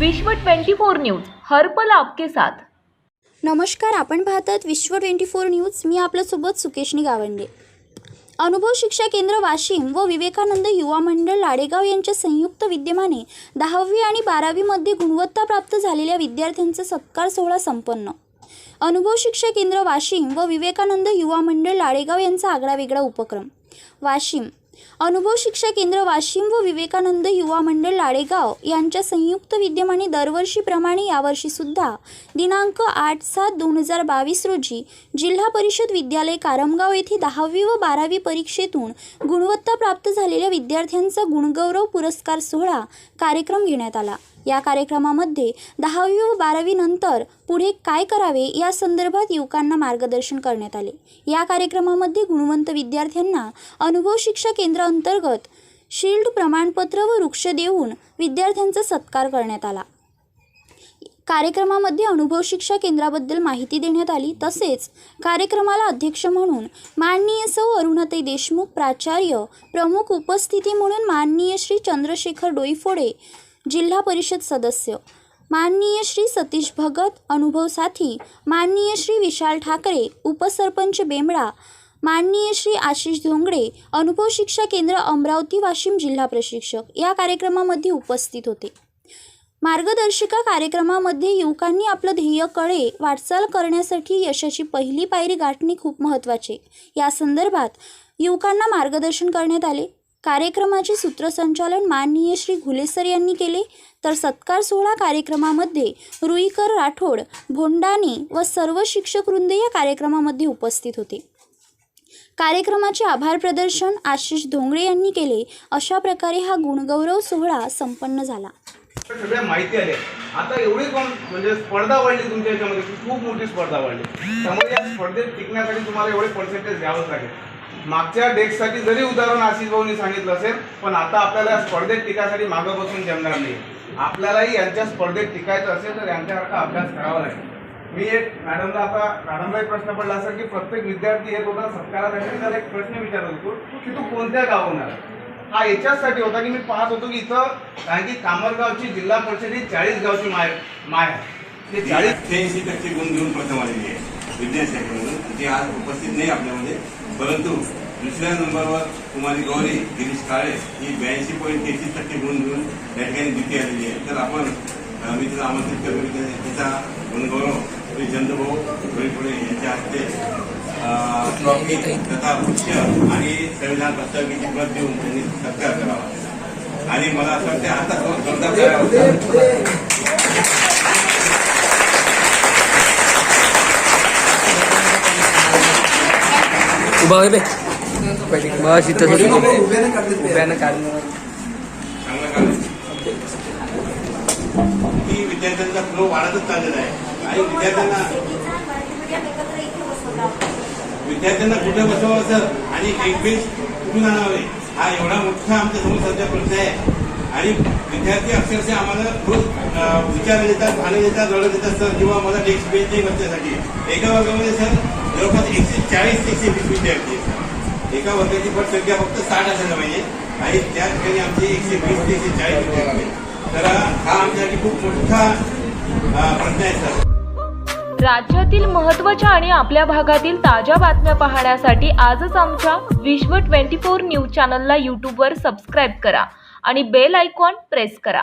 विश्व 24 न्यूज हर्पल आपके साथ. नमस्कार आपण पाहतात विश्व ट्वेंटी फोर न्यूज. मी आपल्यासोबत सुकेशनी गावंडे. अनुभव शिक्षा केंद्र वाशिम व विवेकानंद युवा मंडळ लाडेगाव यांच्या संयुक्त विद्यमाने दहावी आणि बारावीमध्ये गुणवत्ता प्राप्त झालेल्या विद्यार्थ्यांचा सत्कार सोहळा संपन्न. अनुभव शिक्षा केंद्र वाशिम व विवेकानंद युवा मंडळ लाडेगाव यांचा आगळा वेगळा उपक्रम. वाशिम अनुभव शिक्षा केंद्र वाशिम व विवेकानंद युवा मंडळ लाडेगाव यांच्या संयुक्त विद्यमाने दरवर्षीप्रमाणे यावर्षीसुद्धा दिनांक आठ सात दोन हजार बावीस रोजी जिल्हा परिषद विद्यालय कारमगाव येथे दहावी व बारावी परीक्षेतून गुणवत्ता प्राप्त झालेल्या विद्यार्थ्यांचा गुणगौरव पुरस्कार सोहळा कार्यक्रम घेण्यात आला. या कार्यक्रमामध्ये दहावी व बारावीनंतर पुढे काय करावे या संदर्भात युवकांना मार्गदर्शन करण्यात आले. या कार्यक्रमामध्ये गुणवंत विद्यार्थ्यांना अनुभव शिक्षा केंद्राअंतर्गत शिल्ड प्रमाणपत्र व वृक्ष देऊन विद्यार्थ्यांचा सत्कार करण्यात आला. कार्यक्रमामध्ये अनुभव शिक्षा केंद्राबद्दल माहिती देण्यात आली. तसेच कार्यक्रमाला अध्यक्ष म्हणून माननीय सौ अरुणाताई देशमुख प्राचार्य प्रमुख उपस्थिती म्हणून माननीय श्री चंद्रशेखर डोईफोडे जिल्हा परिषद सदस्य. माननीय श्री सतीश भगत अनुभव साथी. माननीय श्री विशाल ठाकरे उपसरपंच बेंबळा. माननीय श्री आशिष धोंगडे अनुभव शिक्षा केंद्र अमरावती वाशिम जिल्हा प्रशिक्षक. या कार्यक्रमामध्ये उपस्थित होते. मार्गदर्शिका कार्यक्रमामध्ये युवकांनी आपलं ध्येय कळे वाटचाल करण्यासाठी यशाची पहिली पायरी गाठणे खूप महत्त्वाचे. या संदर्भात युवकांना मार्गदर्शन करण्यात आले. कार्यक्रमाचे सूत्रसंचालन माननीय श्री घुलेसर यांनी केले. तर सत्कार सोहळा कार्यक्रमामध्ये रुईकर राठोड भोंडाने व सर्व शिक्षक वृंद या कार्यक्रमामध्ये उपस्थित होते. कार्यक्रमाचे आभार प्रदर्शन आशिष धोंगडे यांनी केले. अशा प्रकारे हा गुणगौरव सोहळा संपन्न झाला. सगळ्या माहिती आल्या. आता एवढी कम म्हणजे स्पर्धा वाढली तुमच्या याच्यामध्ये खूप मोठी स्पर्धा वाढली. त्यामुळे या स्पर्धेत टिकण्यासाठी तुम्हाला एवढे पर्सेंटेज घ्यावंच लागेल. मागच्या डेस्कसाठी जरी उदाहरण आशिष भाऊनी सांगितलं असेल पण आता आपल्याला या स्पर्धेत टिकायसाठी मागं बसून जमणार नाही. आपल्यालाही यांच्या स्पर्धेत टिकायचं असेल तर यांच्यासारखा अभ्यास करावा लागेल. मी एक मॅडमला आता मॅडमला एक प्रश्न पडला असेल की प्रत्येक विद्यार्थी येत होता सत्कारासाठी त्याला एक प्रश्न विचारत होतो की तू कोणत्या आला? हा याच्याचसाठी होता की मी पाहत होतो की इथं कारण की कामरगावची जिल्हा परिषद ही चाळीस गावची माय माय आहे. ते चाळीस अठ्ठ्याऐंशी टक्के गुण घेऊन प्रथम आलेली आहे. शाखेमधून ती आज उपस्थित नाही आपल्यामध्ये. परंतु दुसऱ्या नंबरवर कुमारी गौरी गिरीश काळे ही ब्याऐंशी पॉईंट तेहतीस टक्के गुण घेऊन या ठिकाणी द्वितीय आलेली आहे. तर आपण मी तिला आमंत्रित करू तिचा गुणगौरव श्री चंद्रभाऊ पुढे यांच्या हस्ते ट्रॉफी तथा वृक्ष आणि संविधान प्रस्ताविकेची प्रत देऊन त्यांनी सत्कार करावा. आणि मला असं वाटतं आता जोरदार उभा बे बस इथं. उभ्यानं काढणं चांगलं काम आहे. की विद्यार्थ्यांचा फ्लो वाढतच चाललेला आहे. आणि विद्यार्थ्यांना विद्यार्थ्यांना कुठे बसवावं सर आणि एक बेंच कुठून आणावे? हा एवढा मोठा आमच्यासमोर सध्या प्रश्न आहे. आणि विद्यार्थी अक्षरशः आम्हाला रोज विचार देतात भाणे देतात रडत देतात सर किंवा मला डेस्क बेंच नाही बसण्यासाठी. एका वर्गामध्ये सर जवळपास एकशे चाळीस ते एकशे वीस विद्यार्थी आहेत. एका वर्गाची पट संख्या फक्त साठ असायला पाहिजे. आणि त्या ठिकाणी आमचे एकशे वीस ते एकशे चाळीस विद्यार्थी तर हा आमच्यासाठी खूप मोठा प्रश्न आहे सर. राज्यातील महत्त्वाच्या आणि आपल्या भागातील ताज्या बातम्या पाहण्यासाठी आजच आमच्या विश्व 24 न्यूज चॅनलला यूट्यूबवर सबस्क्राईब करा आणि बेल आयकॉन प्रेस करा.